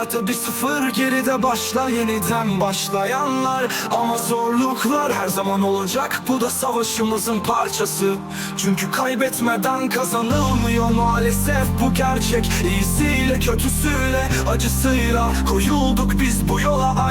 Hayata bir sıfır geride başlar yeniden başlayanlar. Ama zorluklar her zaman olacak Bu da savaşımızın parçası. Çünkü kaybetmeden kazanılmıyor maalesef bu gerçek. İyisiyle kötüsüyle acısıyla Koyulduk biz bu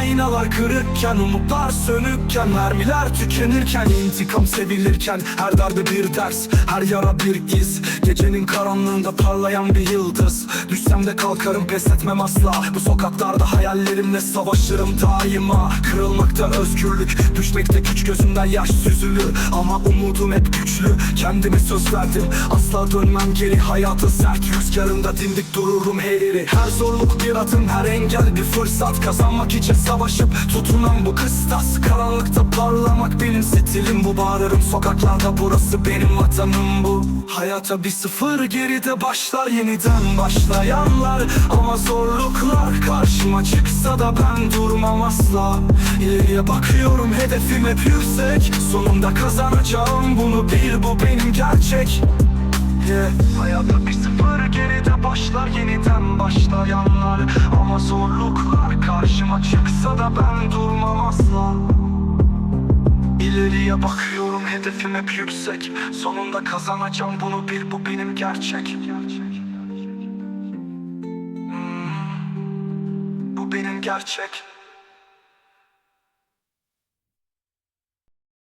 aynalar kırıkken Umutlar sönükken mermiler tükenirken intikam sevilirken her darbe bir ders Her yara bir iz. Gecenin karanlığında parlayan bir yıldız. Düşsem de kalkarım pes etmem asla. Bu sokaklarda hayallerimle savaşırım daima. Kırılmakta özgürlük Düşmekte güç gözümden yaş süzülür. Ama umudum hep güçlü Kendime söz verdim. Asla dönmem geri hayatın sert rüzgarında dimdik dururum eğri Her zorluk bir adım her engel bir fırsat. Kazanmak için savaşıp tutunan bu kıstas. Karanlıkta parlamak benim stilim bu. Bağırırım sokaklarda burası benim vatanım bu. Hayata bir sıfır geride başlar yeniden başlayanlar. Ama zorluklar karşıma çıksa da ben durmam asla. İleriye bakıyorum hedefim hep yüksek. Sonunda kazanacağım bunu bil bu benim gerçek. Yeah. Hayata bir sıfır geride başlar yeniden başlayanlar. Ama zorluklar karşıma çıksa da ben durmam asla. İleriye bakıyorum hedefim hep yüksek. Sonunda kazanacağım bunu bil bu benim gerçek. Hmm. Bu benim gerçek